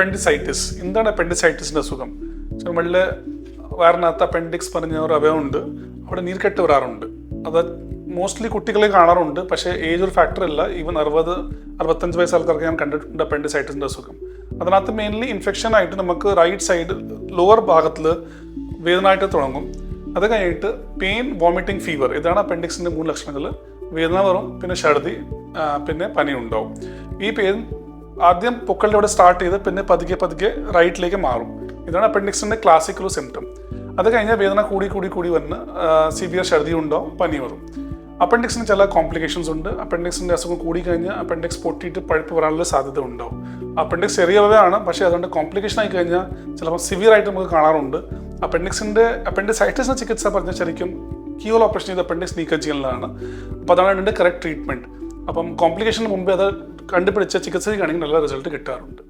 Appendicitis എന്താണ് അപ്പൻഡിസൈറ്റിസിന്റെ അസുഖം? നമ്മളിൽ വയറിനകത്ത് അപ്പൻഡിക്സ് പറഞ്ഞ ഒരു അവയവമുണ്ട്. അവിടെ നീർക്കെട്ട് വരാറുണ്ട്. അത് മോസ്റ്റ്ലി കുട്ടികളെ കാണാറുണ്ട്. പക്ഷേ ഏജ് ഒരു ഫാക്ടർ അല്ല. ഈവൻ അറുപത് അറുപത്തഞ്ച് വയസ്സ് ആൾക്കാർക്ക് ഞാൻ കണ്ടിട്ടുണ്ട് അപ്പൻഡിസൈറ്റിസിന്റെ അസുഖം. അതിനകത്ത് മെയിൻലി ഇൻഫെക്ഷൻ ആയിട്ട് നമുക്ക് റൈറ്റ് സൈഡ് ലോവർ ഭാഗത്തിൽ വേദനയായിട്ട് തുടങ്ങും. അത് കഴിഞ്ഞിട്ട് പെയിൻ വോമിറ്റിംഗ് ഫീവർ ഇതാണ് അപ്പൻഡിക്സിന്റെ മൂന്ന് ലക്ഷണങ്ങൾ. വേദന വരും പിന്നെ ഛർദി പിന്നെ പനി ഉണ്ടാവും ഈ പെയിൻ ആദ്യം പൊക്കളുടെ ഇവിടെ സ്റ്റാർട്ട് ചെയ്ത് പിന്നെ പതുക്കെ പതുക്കെ റൈറ്റിലേക്ക് മാറും. ഇതാണ് അപ്പൻഡിക്സിന്റെ ക്ലാസിക്കൽ സിംറ്റം അത് കഴിഞ്ഞാൽ വേദന കൂടി കൂടി കൂടി വന്ന് സിവിയർ ഛർദി ഉണ്ടോ പനി വരും. അപ്പൻഡിക്സിന് ചില കോംപ്ലിക്കേഷൻസ് ഉണ്ട്. അപ്പൻഡിക്സിന്റെ അസുഖം കൂടി കഴിഞ്ഞാൽ അപ്പൻഡിക്സ് പൊട്ടിയിട്ട് പഴുപ്പ് വരാനുള്ള സാധ്യത ഉണ്ടാവും അപ്പൻഡിക്സ് ചെറിയവയാണ് പക്ഷേ അതുകൊണ്ട് കോംപ്ലിക്കേഷൻ ആയി കഴിഞ്ഞാൽ ചിലപ്പോൾ സിവിയർ ആയിട്ട് നമുക്ക് കാണാറുണ്ട്. അപ്പൻഡിക്സിന്റെ അപ്പൻഡിക്സൈറ്റിസിന് ചികിത്സ പറഞ്ഞാൽ ശരിക്കും കീവൽ ഓപ്പറേഷൻ ചെയ്ത് അപ്പൻഡിക്സ് നീക്കം ചെയ്യുന്നതാണ് അപ്പോൾ അതാണ് അതിന്റെ കറക്റ്റ് ട്രീറ്റ്മെന്റ് അപ്പം കോംപ്ലിക്കേഷന് മുമ്പേ അത് കണ്ടുപിടിച്ച ചികിത്സയ്ക്കാണെങ്കിൽ നല്ല റിസൾട്ട് കിട്ടാറുണ്ട്.